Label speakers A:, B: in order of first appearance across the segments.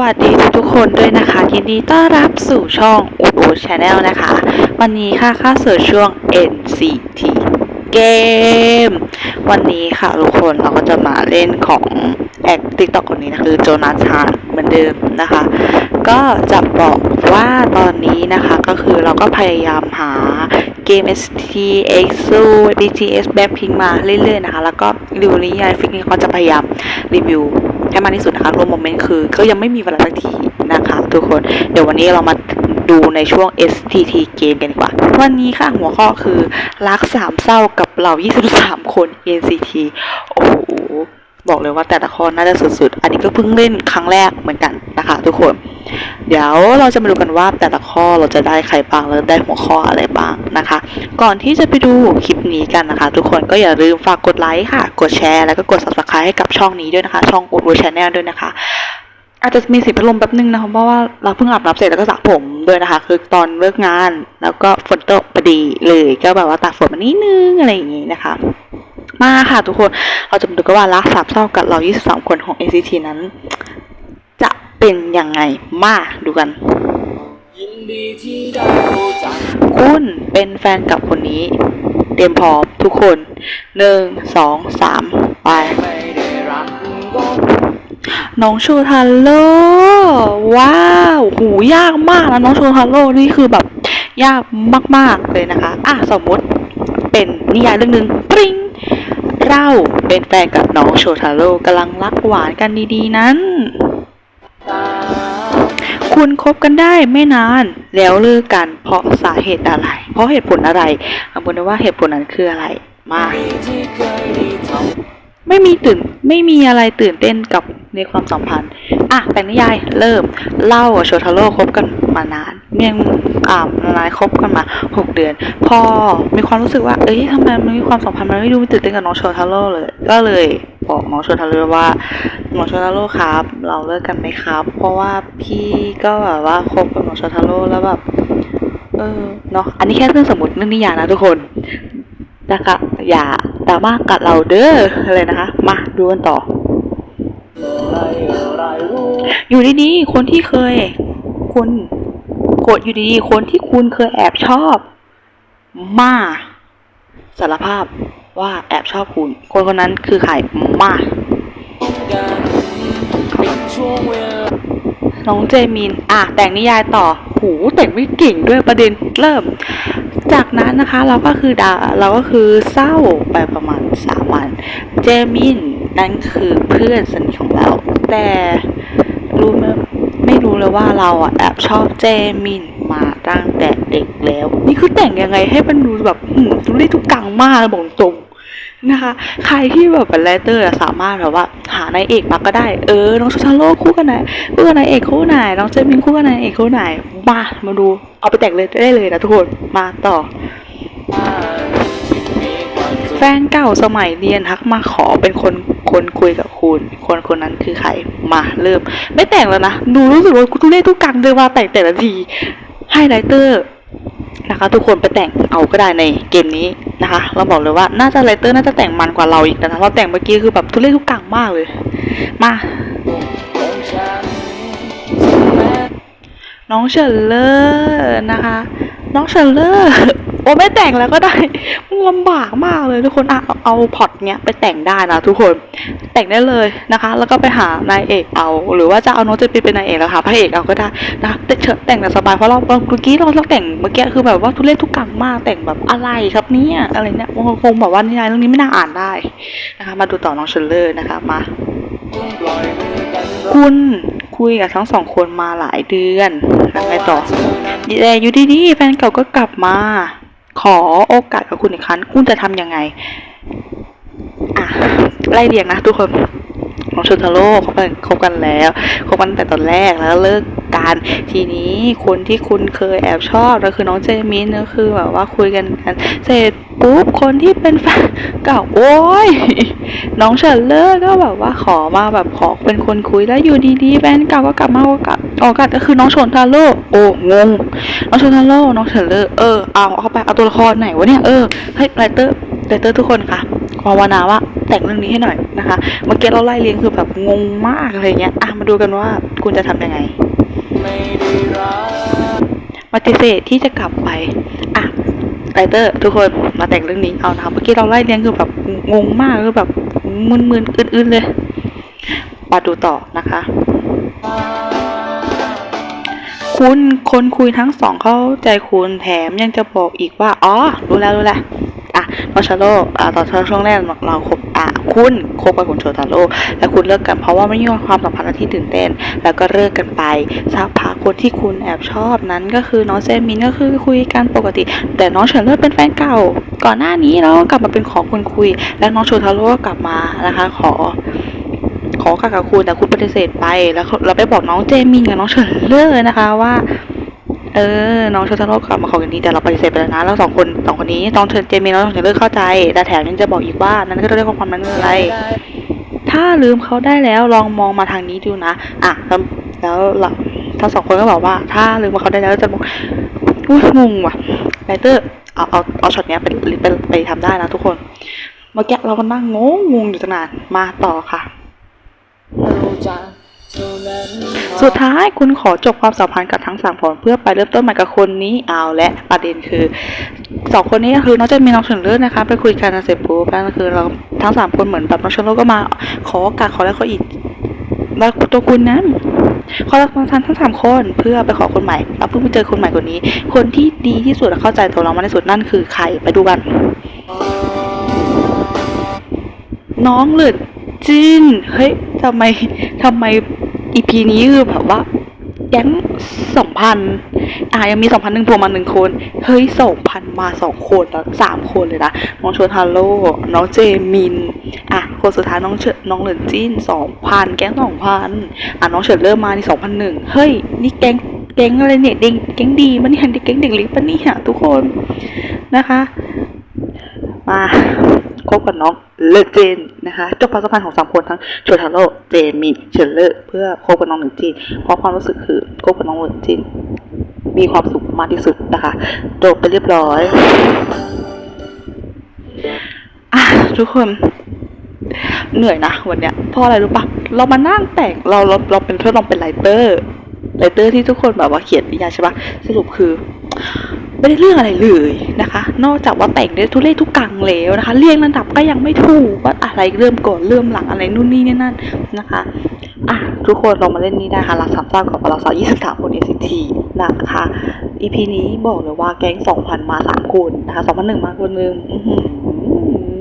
A: วัสดีทุกๆคนด้วยนะคะ ยินดีต้อนรับสู่ช่องอูดอูชาแนลนะคะ วันนี้ค่ะเข้าสู่ช่วง NCT เกมวันนี้ค่ะทุกคนเราก็จะมาเล่นของแอคติ๊กต็อกคนนี้นะคือโจนาธานเหมือนเดิมนะคะ ก็จะบอกว่าตอนนี้นะคะก็คือเราก็พยายามหาเกม ST EXO BTS Blackpink มาเรื่อยๆนะคะ แล้วก็ดูนิยายฟิกนี้เขาจะพยายามรีวิว ให้มากที่สุดนะคะรวมโมเมนต์คือก็ยังไม่มีเวลาสักทีนะคะทุกคนเดี๋ยววันนี้เรามาดูในช่วง STT เกมกันดีกว่า วันนี้ค่ะหัวข้อคือรักสามเศร้ากับเหล่า 23 คน NCT โอ้โห บอกเลยว่าแต่ละคนน่าจะสุดๆ อันนี้ก็เพิ่งเล่นครั้งแรกเหมือนกันนะคะทุกคน เดี๋ยวเราจะมาดูกันว่าแต่ละข้อเราจะได้ใครบ้างแล้วได้หัวข้ออะไรบ้างนะคะ ก่อนที่จะไปดูคลิปนี้กันนะคะ ทุกคนก็อย่าลืมฝากกดไลค์ค่ะ กดแชร์แล้วก็กด subscribe ให้กับช่องนี้ด้วยนะคะ ช่องอุดรูชแนลด้วยนะคะ อาจจะมีเสียงพัดลมแป๊บนึงนะคะเพราะว่าเราเพิ่งอาบน้ำเสร็จแล้วก็สระผมด้วยนะคะ คือตอนเลิกงานแล้วก็ฝนตกพอดีเลยก็แบบว่าตากฝนมานิดนึงอะไรอย่างงี้นะคะ มาค่ะทุกคน เราจะมาดูกันว่ารักสามเศร้ากับเรา23คนของ ACT นั้น จะเป็นยังไงมาดูกัน คุณเป็นแฟนกับคนนี้ เตรียมพร้อมทุกคนหนึ่งสองสามไปน้องชูทันโลว้าวหูยากมากนะน้องชูทันโลนี่คือแบบยากมาก ๆ เลยนะคะ อะ สมมติเป็นนิยายเรื่องหนึ่งปริง เราเป็นแฟนกับน้องโชทาโร่กำลังรักหวานกันดีๆนั้น คุณคบกันได้ไม่นาน แล้วเลิกกันเพราะสาเหตุอะไร เพราะเหตุผลอะไรอาบนว่าเหตุผลนั้นคืออะไร มา
B: ไม่
A: มีตื่นไม่มีอะไรตื่นเต้นกับในความสัมพันธ์ อะแต่นิยายเริ่มเล่าโชทาโร่คบกันมานานเมียง อ่านายคบกันมาหกเดือน พอมีความรู้สึกว่า เอ้ยทำไมมันมีความสัมพันธ์มันไม่ดูตื่นเต้นกับน้องโชทาโร่เลย ก็เลยบอกน้องโชทาโร่ว่าน้องโชทาโร่ครับ เราเลิกกันไหมครับ เพราะว่าพี่ก็แบบว่าคบกับน้องโชทาโร่แล้วแบบเออเนาะอันนี้แค่เรื่องสมมติเรื่องนิยายนะทุกคนนะคะอย่าดราม่ากัดเราเด้ออะไรนะคะ มาดูกันต่อ
B: อะไรรู้
A: อยู่ดีๆคนที่เคย คุณ กดอยู่ดีๆคนที่คุณเคยแอบชอบ มาสารภาพว่าแอบชอบคุณ คนคนนั้นคือใครมา
B: น้
A: องเจมิน อะ แต่งนิยายต่อ หูแต่งไม่เก่งด้วยประเด็นเริ่ม จากนั้นนะคะเราก็คือดาเราก็คือเศร้าไปประมาณสามวัน เจมินนั่นคือเพื่อนสนิทของเรา แต่รู้ไหม รู้เลยว่าเราอะแอบชอบเจมินมาตั้งแต่เด็กแล้ว นี่คือแต่งยังไงให้มันดูแบบอืมทุเรศทุกกังมากเลยบอกตรงนะคะ ใครที่แบบเป็นไรเตอร์สามารถแบบว่า หานายเอกมาก็ได้ เออ น้องชูชาโร่คู่กันไหนคู่กันนายเอกคู่ไหน น้องเจมินคู่กันนายเอกคู่ไหน มา มาดู เอาไปแต่งเลยได้เลยนะทุกคน มาต่อ แฟนเก่าสมัยเรียนทักมาขอเป็นคน คนคุยกับคุณ คนคนนั้นคือใครมาเริ่ม ไม่แต่งแล้วนะดูรู้สึกว่าทุเรศทุกกังเลยว่าแต่งแต่ละทีให้ไรเตอร์นะคะทุกคนไปแต่งเอาก็ได้ในเกมนี้นะคะ เราบอกเลยว่าน่าจะไรเตอร์น่าจะแต่งมันกว่าเราอีกนะเราแต่งเมื่อกี้คือแบบทุเรศทุกกังมากเลย มา
B: ของฉันแม้
A: น้องเชลเลอร์นะคะ น้องเชลเลอร์ โอ้ไม่แต่งแล้วก็ได้มันลำบากมากเลยทุกคนอะเอาเอาพอร์ตเนี้ยไปแต่งได้นะทุกคนแต่งได้เลยนะคะ แล้วก็ไปหานายเอกเอา หรือว่าจะเอาโน้องเจปีเป็นนายเอกแล้วค่ะพระเอกเอาก็ได้นะคะแต่เชิญแต่งแต่สบายเพราะเราเมื่อกี้เราเราแต่งเมื่อกี้คือแบบว่าทุเรศทุกกังมากแต่งแบบอะไรครับเนี่ยอะไรเนี่ยคงแบบว่านิยายเรื่องนี้ไม่น่าอ่านได้นะคะมาดูต่อน้องเชลเลอร์นะคะมาคุณคุยกับทั้งสองคนมาหลายเดือนแล้วไงต่อแต่อยู่ดีๆแฟนเก่าก็กลับมา ขอโอกาสกับคุณอีกครั้ง คุณจะทำยังไง อะ ไล่เรียงนะทุกคน น้องชนทาโร่เขาเป็นคบกันแล้วคบกันแต่ตอนแรกแล้วเลิกกันทีนี้คนที่คุณเคยแอบชอบก็คือน้องเจมินก็คือแบบว่าคุยกันกันเสร็จปุ๊บคนที่เป็นแฟนเก่าโอ้ยน้องเฉินเลอร์ก็แบบว่าขอมาแบบขอเป็นคนคุยแล้วอยู่ดีๆแฟนเก่าก็กลับมาโอกาสโอกาสก็คือน้องชนทาโร่โอ้งงน้องชนทาโร่น้องเฉินเลอร์เออเอาเอาเข้าไปเอาตัวละครไหนวะเนี่ยเออให้ไรเตอร์ไรเตอร์ทุกคนค่ะ ภาวนาว่าแต่งเรื่องนี้ให้หน่อยนะคะเมื่อกี้เราไล่เรียงคือแบบงงมากอะไรเงี้ยอะมาดูกันว่าคุณจะทำยังไงปฏิเสธที่จะกลับไปอะไรเตอร์ทุกคนมาแต่งเรื่องนี้เอานะคะเมื่อกี้เราไล่เรียงคือแบบงงมากคือแบบมึนๆอื่นๆเลยมาดูต่อนะคะ คุณคนคุยทั้งสองเข้าใจคุณแถมยังจะบอกอีกว่า อ๋อ รู้แล้วรู้แล้ว นอชาโร่อะตอนช่วงแรกเราคบอะคุณคบกับคุณโชตาโร่แล้วคุณเลิกกันเพราะว่าไม่มีความสัมพันธ์ที่ตื่นเต้น แล้วก็เลิกกันไปสักพักคนที่คุณแอบชอบนั้นก็คือน้องเซมินก็คือคุยกันปกติ แต่น้องเฉินเลิศเป็นแฟนเก่า ก่อนหน้านี้แล้วกลับมาเป็นของคนคุย และน้องโชทาโร่ก็กลับมานะคะขอขอกลับกับคุณแต่คุณปฏิเสธไปแล้วเราไปบอกน้องเจมินกับน้องเฉินเลิศนะคะว่า เออ น้องโชทาโร่กลับมาขอกันดีแต่เราปฏิเสธไปแล้วนะแล้วสองคนสองคนนี้น้องเฉินเจมินแล้วน้องเฉินเลิศเข้าใจ แต่แถมยังจะบอกอีกว่านั้นก็เรียกว่าความนั้นคืออะไร ถ้าลืมเขาได้แล้วลองมองมาทางนี้ดูนะ อะ แล้วแล้วเราทั้งสองคนก็บอกว่า ถ้าลืมเขาได้แล้วจะบอกอุ้ยงงว่ะไรเตอร์เอาเอาเอาช็อตเนี้ยไปไปไปทำได้นะทุกคน เมื่อกี้เราก็นั่งงงงงอยู่ตั้งนานมาต่อค่ะ
B: รู้จักเท่านั้น
A: สุดท้ายคุณขอจบความสัมพันธ์กับทั้งสามคนเพื่อไปเริ่มต้นใหม่กับคนนี้เอาและประเด็นคือสองคนนี้ก็คือน้องเจมีน้องเฉินเลิศนะคะ ไปคุยกันเสร็จปุ๊บแล้วก็คือเราทั้งสามคนเหมือนแบบน้องเฉินเลิศก็มา ขอโอกาสขอแล้วขออีกแล้วตัวคุณนั้นขอรับมาทันทั้งสามคนเพื่อไปขอคนใหม่แล้วเพิ่งไปเจอคนใหม่คนนี้ คนที่ดีที่สุดและเข้าใจตัวเรามากที่สุดนั่นคือใครไปดูกัน น้องเหลือจินเฮ้ย ทำไมทำไมอีพีนี้คือแบบว่าแก๊งสองพันอะยังมีสองพันหนึ่งพวมาหนึ่งคน เฮ้ยสองพันมาสองคนแล้วสามคนเลยนะน้องโชทาโร่น้องเจมิน อะ คนสุดท้ายน้องเฉินน้องเหลินจินสองพันแก๊งสองพันอะน้องเฉินเริ่มมานี่สองพันหนึ่งเฮ้ย นี่แก๊งแก๊งอะไรเนี่ยเด็กแก๊งดีมันนี่ยแก๊งเด็กเล็กปะนี่ยทุกคนนะคะ มา คบกับน้องเลเจนนะคะจบความสัมพันธ์ของสามคนทั้งโชทาโร่เจมินเชลเลอร์เพื่อคบกับน้องหนึ่งจีนเพราะความรู้สึกคือคบกับน้องหนึ่งจีนมีความสุขมากที่สุดนะคะจบไปเรียบร้อยอะทุกคนเหนื่อยนะวันเนี้ยเพราะอะไรรู้ปะเรามานั่งแต่งเราเราเราเป็นเพื่อนเราเป็นไรเตอร์ไรเตอร์ที่ทุกคนแบบว่าเขียนนิยายใช่ปะสรุปคือ ไม่ได้เรื่องอะไรเลยนะคะ นอกจากว่าแต่งได้ทุเรศทุกกังแล้วนะคะ เรียงลำดับก็ยังไม่ถูกว่าอะไรเริ่มก่อนเริ่มหลังอะไรนู่นนี่นี่นั่นนะคะอะทุกคนลองมาเล่นนี้ได้ค่ะรักสามเจ้ากับเราสาวยี่สิบสามคน NCT นะคะ EP นี้บอกเลยว่าแก๊งสองพันมาสามคนนะคะสองพันหนึ่งมาคนหนึ่งหื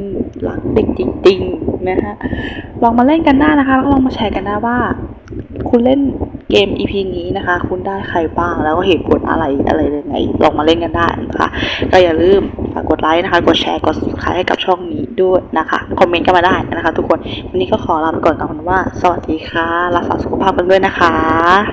A: อรักเด็กจริงๆนะคะลองมาเล่นกันได้นะคะแล้วก็ลองมาแชร์กันได้ว่า คุณเล่น เกม EP นี้นะคะ คุณได้ใครบ้าง แล้วก็เหตุผลอะไรอะไรยังไงลองมาเล่นกันได้นะคะก็อย่าลืมฝากกดไลค์นะคะ กดแชร์กด subscribe ให้กับช่องนี้ด้วยนะคะ คอมเมนต์กันมาได้นะคะ ทุกคนวันนี้ก็ขอลาไปก่อนกับคำว่า สวัสดีค่ะรักษาสุขภาพกันด้วยนะคะ